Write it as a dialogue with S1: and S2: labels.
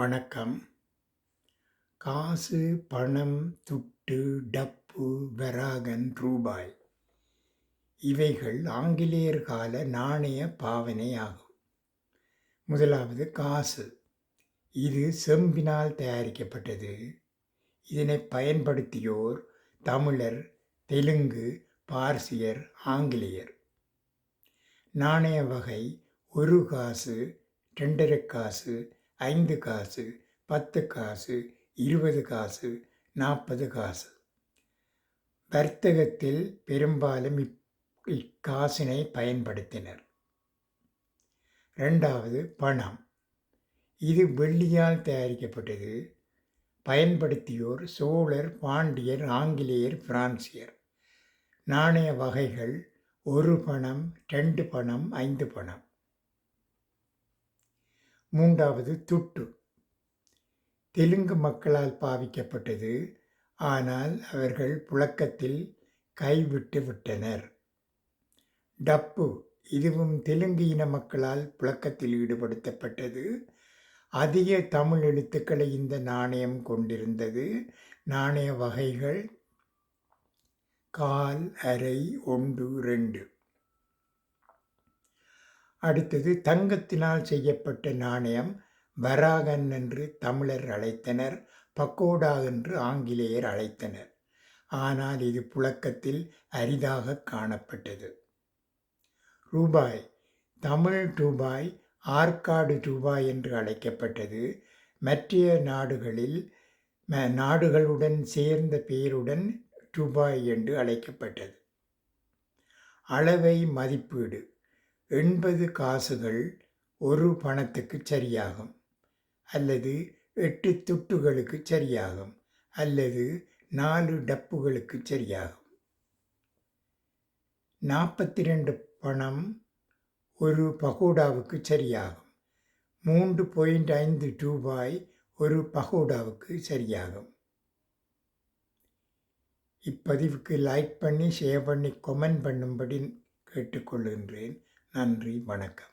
S1: வணக்கம். காசு பணம் துட்டு டப்பு வராகன் ரூபாய். இவைகள் ஆங்கிலேயர் கால நாணய பாவனை ஆகும். முதலாவது காசு. இது செம்பினால் தயாரிக்கப்பட்டது. இதனை பயன்படுத்தியோர் தமிழர் தெலுங்கு பார்சியர் ஆங்கிலேயர். நாணய வகை ஒரு காசு ரெண்டரை காசு ஐந்து காசு பத்து காசு இருபது காசு நாற்பது காசு. வர்த்தகத்தில் பெரும்பாலும் இப் இக்காசினை பயன்படுத்தினர். ரெண்டாவது பணம். இது வெள்ளியால் தயாரிக்கப்பட்டது. பயன்படுத்தியோர் சோழர் பாண்டியர் ஆங்கிலேயர் பிரான்சியர். நாணய வகைகள் ஒரு பணம் ரெண்டு பணம் ஐந்து பணம். மூன்றாவது துட்டு. தெலுங்கு மக்களால் பாவிக்கப்பட்டது. ஆனால் அவர்கள் புழக்கத்தில் கைவிட்டு விட்டனர். டப்பு. இதுவும் தெலுங்கு இன மக்களால் புழக்கத்தில் ஈடுபடுத்தப்பட்டது. அதிக தமிழ் எழுத்துக்களை இந்த நாணயம் கொண்டிருந்தது. நாணய வகைகள் கால் அரை ஒன்று ரெண்டு. அடுத்தது தங்கத்தினால் செய்யப்பட்ட நாணயம் வராகன் என்று தமிழர் அழைத்தனர் பக்கோடா என்று ஆங்கிலேயர் அழைத்தனர். ஆனால் இது புழக்கத்தில் அரிதாக காணப்பட்டது. ரூபாய் தமிழ் ரூபாய் ஆற்காடு ரூபாய் என்று அழைக்கப்பட்டது. மற்ற நாடுகளில் நாடுகளுடன் சேர்ந்த பெயருடன் ரூபாய் என்று அழைக்கப்பட்டது. அளவை மதிப்பீடு. எண்பது காசுகள் ஒரு பணத்துக்கு சரியாகும். அல்லது எட்டு துட்டுகளுக்கு சரியாகும். அல்லது நாலு டப்புகளுக்கு சரியாகும். நாற்பத்தி ரெண்டு பணம் ஒரு பகோடாவுக்கு சரியாகும். மூன்று பாயிண்ட் ஐந்து ரூபாய் ஒரு பகோடாவுக்கு சரியாகும். இப்பதிவுக்கு லைக் பண்ணி ஷேர் பண்ணி கொமெண்ட் பண்ணும்படி கேட்டுக்கொள்கின்றேன். நன்றி வணக்கம்.